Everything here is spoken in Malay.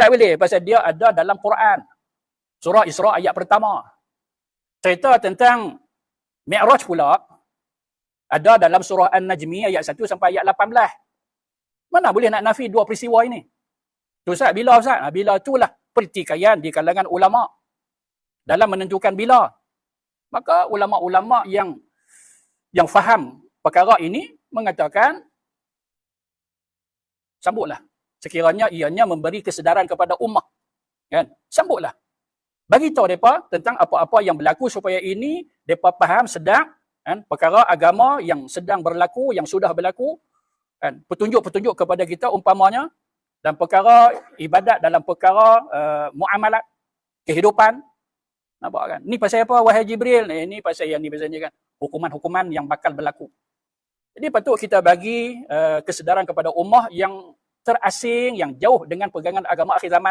Tak boleh pasal dia ada dalam Quran. Surah Isra ayat pertama. Cerita tentang Mi'raj pula ada dalam surah An-Najmi ayat 1 sampai ayat 18. Mana boleh nak nafi dua peristiwa ini? Tu Ustaz, bila Ustaz? Ha, bila itulah pertikaian di kalangan ulama dalam menentukan bila. Maka ulama-ulama yang yang faham perkara ini mengatakan sambutlah. Sekiranya ianya memberi kesedaran kepada ummah. Kan? Sambutlah. Bagi tahu mereka tentang apa-apa yang berlaku supaya ini mereka faham sedang kan? perkara agama yang sedang berlaku, yang sudah berlaku, kan? petunjuk-petunjuk kepada kita umpamanya, dan perkara ibadat dalam perkara uh, muamalat, kehidupan, nampak kan? Ni pasal apa wahai Jibril? Eh, ni pasal yang ni pasal ni kan? Hukuman-hukuman yang bakal berlaku. Jadi patut kita bagi uh, kesedaran kepada ummah yang terasing, yang jauh dengan pegangan agama akhir zaman.